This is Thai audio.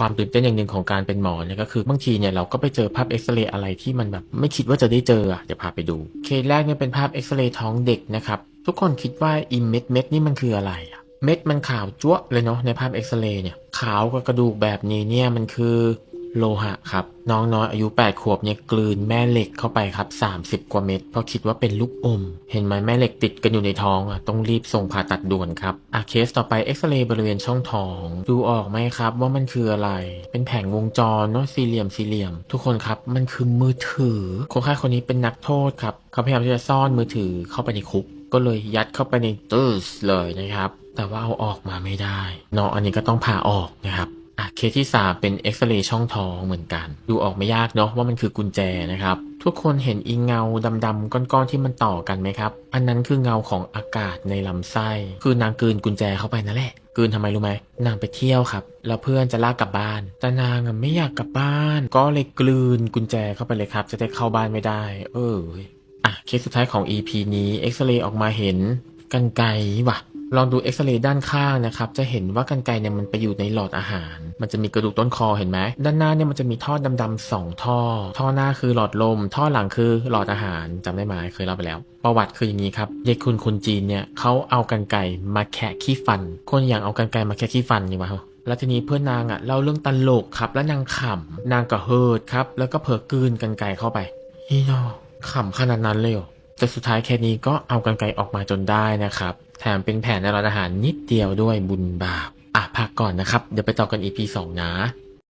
ความตื่นเต้นอย่างหนึ่งของการเป็นหมอเนี่ยก็คือบางทีเนี่ยเราก็ไปเจอภาพเอ็กซเรย์อะไรที่มันแบบไม่คิดว่าจะได้เจออะเดี๋ยวพาไปดู เคสแรกเนี่ยเป็นภาพเอ็กซเรย์ท้องเด็กนะครับทุกคนคิดว่าอิมเม็ดเม็ดนี่มันคืออะไรอะเม็ดมันขาวจ้วะเลยเนาะในภาพเอ็กซเรย์เนี่ยขาวกับกระดูกแบบนี้เนี่ยมันคือ โลหะครับ น้องน้อยอายุ 8 ขวบเนี่ยกลืนแม่เหล็กเข้าไปครับ 30 กว่าเม็ดเพราะคิดว่าเป็นลูกอม เห็นไหมแม่เหล็กติดกันอยู่ในท้องอะต้องรีบส่งผ่าตัดด่วนครับอะเคสต่อไปเอ็กซเรย์บริเวณช่องท้อง ดูออกไหมครับว่ามันคืออะไร เป็นแผงวงจรเนาะสี่เหลี่ยมสี่เหลี่ยม ทุกคนครับมันคือมือถือคนไข้คนนี้เป็นนักโทษครับเขาพยายามที่จะซ่อนมือถือเข้าไปในคุก ก็เลยยัดเข้าไปในตื้เลยนะครับแต่ว่าเอาออกมาไม่ได้เนาะอันนี้ก็ต้องผ่าออกนะครับ เคสที่ 3 เป็นเอ็กซเรย์ช่องท้องเหมือนกัน ดูออกไม่ยากเนาะว่ามันคือกุญแจนะครับ ทุกคนเห็นอีเงาดำๆก้อนๆที่มันต่อกันไหมครับ อันนั้นคือเงาของอากาศในลำไส้ คือนางกลืนกุญแจเข้าไปนั่นแหละกลืนทำไมรู้ไหมนางไปเที่ยวครับ แล้วเพื่อนจะลากกลับบ้าน แต่นางไม่อยากกลับบ้าน ก็เลยกลืนกุญแจเข้าไปเลยครับ จะได้เข้าบ้านไม่ได้ เอออะเคสสุดท้ายของ EP นี้เอ็กซเรย์ออกมาเห็นกันไกรว่ะ ลองดูเอ็กซเรย์ด้านข้างนะครับ จะเห็นว่ากันไกรเนี่ยมันไปอยู่ในหลอดอาหาร มันจะมีกระดูกต้นคอเห็นไหม ด้านหน้าเนี่ยมันจะมีท่อดำๆสองท่อ ท่อหน้าคือหลอดลม ท่อหลังคือหลอดอาหารจำได้ไหมเคยเล่าไปแล้ว ประวัติคืออย่างนี้ครับยายคุณคนจีนเนี่ยเขาเอากันไกรมาแคะขี้ฟัน คนอย่างเอากันไกรมาแคะขี้ฟันนี่วะแล้วทีนี้เพื่อนนางอะเล่าเรื่องตลกครับ แล้วนางขำนางก็เฮิดครับ แล้วก็เผลอกืนกันไกรเข้าไปอีนอขำขนาดนั้นเลยเหรอ แต่สุดท้ายแค่นี้ก็เอากันไกลออกมาจนได้นะครับ แถมเป็นแผนในร้านอาหารนิดเดียวด้วยบุญบาป อะพักก่อนนะครับ เดี๋ยวไปต่อกันอีพีสองนะ